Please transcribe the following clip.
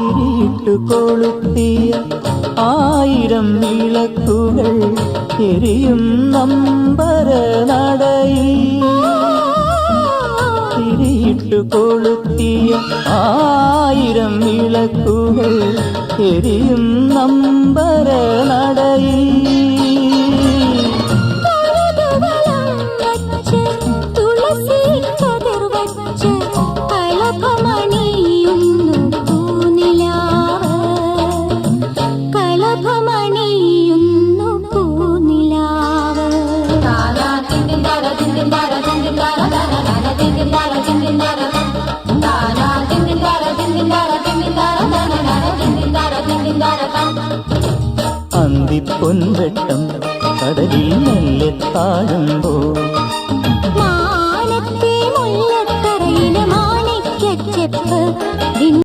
തിരിയിട്ടു കൊളുത്തിയ ആയിരം വിളക്കുകൾ എരിയും നമ്പര നടയിൽ. തിരിയിട്ടു കൊളുത്തിയ ആയിരം വിളക്കുകൾ എരിയും നമ്പര അന്തിപ്പൊൻവെട്ടം കടലിൽ മെല്ലെ താഴുമ്പോൾ